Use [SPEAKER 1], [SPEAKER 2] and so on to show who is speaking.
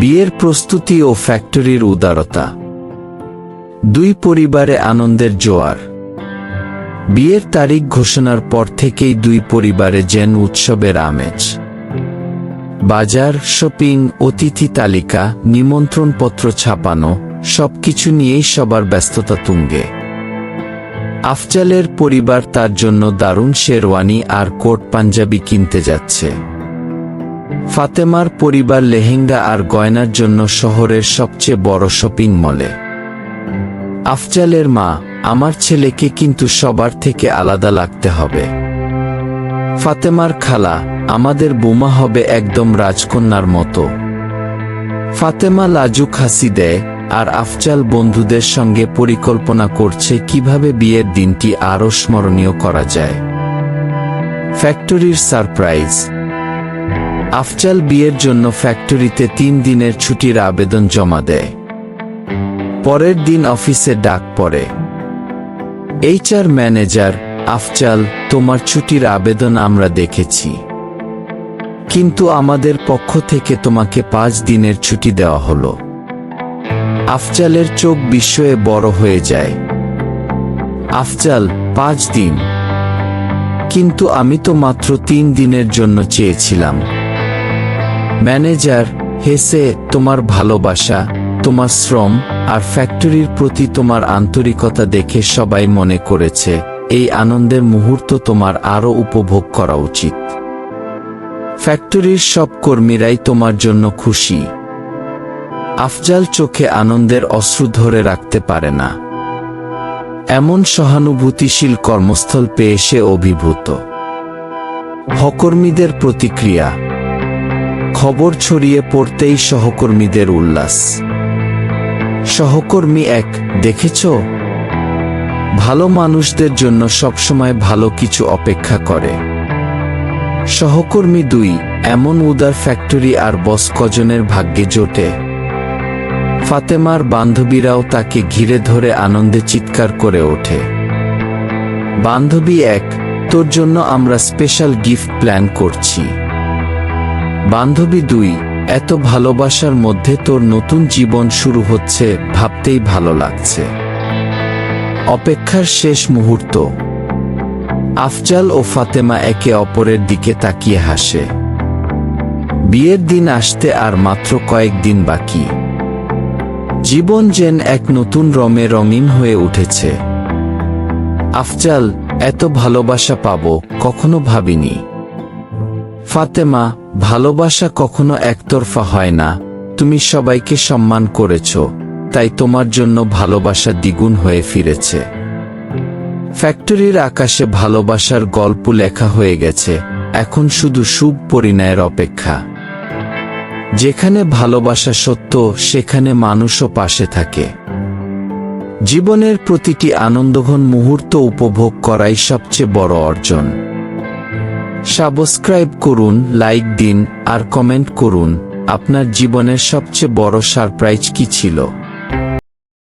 [SPEAKER 1] বিয়ের প্রস্তুতি ও ফ্যাক্টরির উদারতা। দুই পরিবারে আনন্দের জোয়ার। বিয়ের তারিখ ঘোষণার পর থেকেই দুই পরিবারে যেন উৎসবের আমেজ। বাজার, শপিং, অতিথি তালিকা, নিমন্ত্রণপত্র ছাপানো, সবকিছু নিয়েই সবার ব্যস্ততা তুঙ্গে। আফজালের পরিবার তার জন্য দারুণ শেরওয়ানি আর কোট পাঞ্জাবি কিনতে যাচ্ছে। ফাতেমার পরিবার লেহেঙ্গা আর গয়নার জন্য শহরের সবচেয়ে বড় শপিং মলে। আফজালের মা, আমার ছেলেকে কিন্তু সবার থেকে আলাদা লাগতে হবে। ফাতেমার খালা, আমাদের বোমা হবে একদম রাজকন্যার মতো। ফাতেমা লাজুক হাসি দেয়, আর আফজাল বন্ধুদের সঙ্গে পরিকল্পনা করছে কীভাবে বিয়ের দিনটি আরও স্মরণীয় করা যায়। ফ্যাক্টরির সারপ্রাইজ। আফজাল বিয়ের জন্য ফ্যাক্টরিতে তিন দিনের ছুটির আবেদন জমা দেয়। পরের দিন অফিসে ডাক পড়ে। এইচআর ম্যানেজার, আফজাল, তোমার ছুটির আবেদন আমরা দেখেছি। কিন্তু আমাদের পক্ষ থেকে তোমাকে পাঁচ দিনের ছুটি দেওয়া হলো। আফজালের চোখ বিস্ময়ে বড় হয়ে যায়। আফজাল, পাঁচ দিন। কিন্তু আমি তো মাত্র তিন দিনের জন্য চেয়েছিলাম। ম্যানেজার হেসে তোমার ভালোবাসা, তোমার শ্রম আর ফ্যাক্টরির প্রতি তোমার আন্তরিকতা দেখে সবাই মনে করেছে, এই আনন্দের মুহূর্ত তোমার আরও উপভোগ করা উচিত। ফ্যাক্টরির সব কর্মীরাই তোমার জন্য খুশি। আফজাল চোখে আনন্দের অশ্রু ধরে রাখতে পারে না। এমন সহানুভূতিশীল কর্মস্থল পেয়ে সে অভিভূত। হকর্মীদের প্রতিক্রিয়া খবর ছড়িয়ে পড়তেই সহকর্মীদের উল্লাস। সহকর্মী এক, দেখেছ? ভালো মানুষদের জন্য সবসময় ভালো কিছু অপেক্ষা করে। সহকর্মী দুই, এমন উদার ফ্যাক্টরি আর বস কজনের ভাগ্যে জোটে। ফাতেমার বান্ধবীরাও তাকে ঘিরে ধরে আনন্দে চিৎকার করে ওঠে। বান্ধবী এক, তোর জন্য আমরা স্পেশাল গিফট প্ল্যান করছি। বান্ধবী দুই, এত ভালোবাসার মধ্যে তোর নতুন জীবন শুরু হচ্ছে, ভাবতেই ভালো লাগছে। অপেক্ষার শেষ মুহূর্ত। আফজাল ও ফাতেমা একে অপরের দিকে তাকিয়ে হাসে। বিয়ের দিন আসতে আর মাত্র কয়েকদিন বাকি। জীবন যেন এক নতুন রমে রঙিন হয়ে উঠেছে। আফজাল, এত ভালোবাসা পাবো, কখনো ভাবিনি। ফাতেমা, ভালোবাসা কখনো একতরফা হয় না। তুমি সবাইকে সম্মান করেছ, তাই তোমার জন্য ভালোবাসা দ্বিগুণ হয়ে ফিরেছে। ফ্যাক্টরির আকাশে ভালোবাসার গল্প লেখা হয়ে গেছে, এখন শুধু শুভ পরিণয়ের অপেক্ষা। যেখানে ভালোবাসা সত্য, সেখানে মানুষও পাশে থাকে। জীবনের প্রতিটি আনন্দঘন মুহূর্ত উপভোগ করাই সবচেয়ে বড় অর্জন। সাবস্ক্রাইব করুন লাইক দিন আর কমেন্ট করুন আপনার জীবনের সবচেয়ে বড় সারপ্রাইজ কি ছিল?